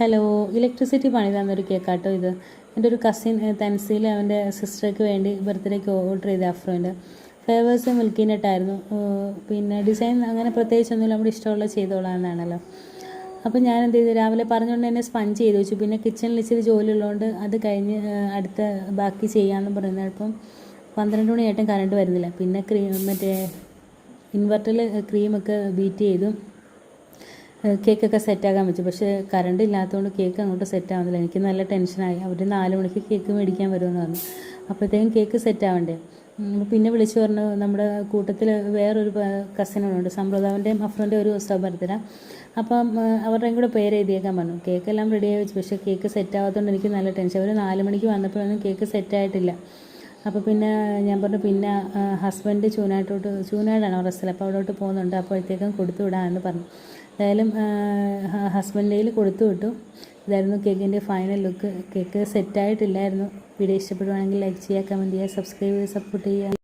Hello electricity പണി തന്നൊരു കേക്കാട്ടോ ഇത്. എന്റെ ഒരു കസിൻ തൻസീൽ അവന്റെ സിസ്റ്റർക്ക് വേണ്ടി ബർത്ത്ഡേക്ക് ഓർഡർ ചെയ്ത അഫ്രോന്റെ ഫ്ലേവേഴ്സ് മിൽക്കി നട്ടായിരുന്നു പിന്നെ ഡിസൈൻ അങ്ങനെ പ്രത്യേകിച്ചൊന്നുമില്ല. നമ്മുടെ ഇഷ്ടമുള്ള ചെയ്തോളാന്നാണല്ലോ അപ്പോൾ ഞാൻ എന്ത് ചെയ്തു? രാവിലെ പറഞ്ഞുകൊണ്ട് തന്നെ സ്പഞ്ച് ചെയ്ത് വെച്ചു. പിന്നെ കിച്ചണിൽ ഇച്ചിരി ജോലി ഉള്ളതുകൊണ്ട് അത് കഴിഞ്ഞ് അടുത്ത ബാക്കി ചെയ്യാമെന്ന് പറയുന്നത് അപ്പം പന്ത്രണ്ട് മണിയായിട്ടും കറണ്ട് വരുന്നില്ല. പിന്നെ ക്രീം മറ്റേ ഇൻവെർട്ടറിൽ ക്രീമൊക്കെ ബീറ്റ് ചെയ്തു. കേക്കൊക്കെ സെറ്റാക്കാൻ പറ്റും. പക്ഷേ കറണ്ട് ഇല്ലാത്തതുകൊണ്ട് കേക്ക് അങ്ങോട്ട് സെറ്റ് ആവുന്നില്ല. എനിക്ക് നല്ല ടെൻഷനായി അവർ നാല് മണിക്ക് കേക്ക് മേടിക്കാൻ വരുമെന്ന് പറഞ്ഞു. അപ്പോഴത്തേക്കും കേക്ക് സെറ്റ് ആവണ്ടേ? പിന്നെ വിളിച്ചു പറഞ്ഞു നമ്മുടെ കൂട്ടത്തിൽ വേറൊരു കസിനുണ്ട് സമ്പ്രദാവിന്റെയും അഫ്രന്റെ ഒരു ബർത്ത്ഡേ. അപ്പം അവരുടെയും കൂടെ പേര് എഴുതിയേക്കാൻ പറഞ്ഞു. കേക്കെല്ലാം റെഡിയായി വെച്ചു. പക്ഷേ കേക്ക് സെറ്റ് ആവാത്തതുകൊണ്ട് എനിക്ക് നല്ല ടെൻഷൻ അവർ നാല് മണിക്ക് വന്നപ്പോഴൊന്നും കേക്ക് സെറ്റായിട്ടില്ല അപ്പോൾ പിന്നെ ഞാൻ പറഞ്ഞു പിന്നെ ഹസ്ബൻഡ് ചൂനായിട്ടോട്ട് ചൂനായിട്ടാണ് അവരുടെ സ്ഥലം. അപ്പോൾ അവിടോട്ട് പോകുന്നുണ്ട്. അപ്പോഴത്തേക്കും കൊടുത്തു വിടാമെന്ന് പറഞ്ഞു. ഏതായാലും ഹസ്ബൻഡ് കയ്യിൽ കൊടുത്തു വിട്ടു. ഇതായിരുന്നു കേക്കിന്റെ ഫൈനൽ ലുക്ക് കേക്ക് സെറ്റായിട്ടില്ലായിരുന്നു വീഡിയോ ഇഷ്ടപ്പെടുവാണെങ്കിൽ ലൈക്ക് ചെയ്യുക കമന്റ് ചെയ്യുക സബ്സ്ക്രൈബ് ചെയ്ത് സപ്പോർട്ട് ചെയ്യുക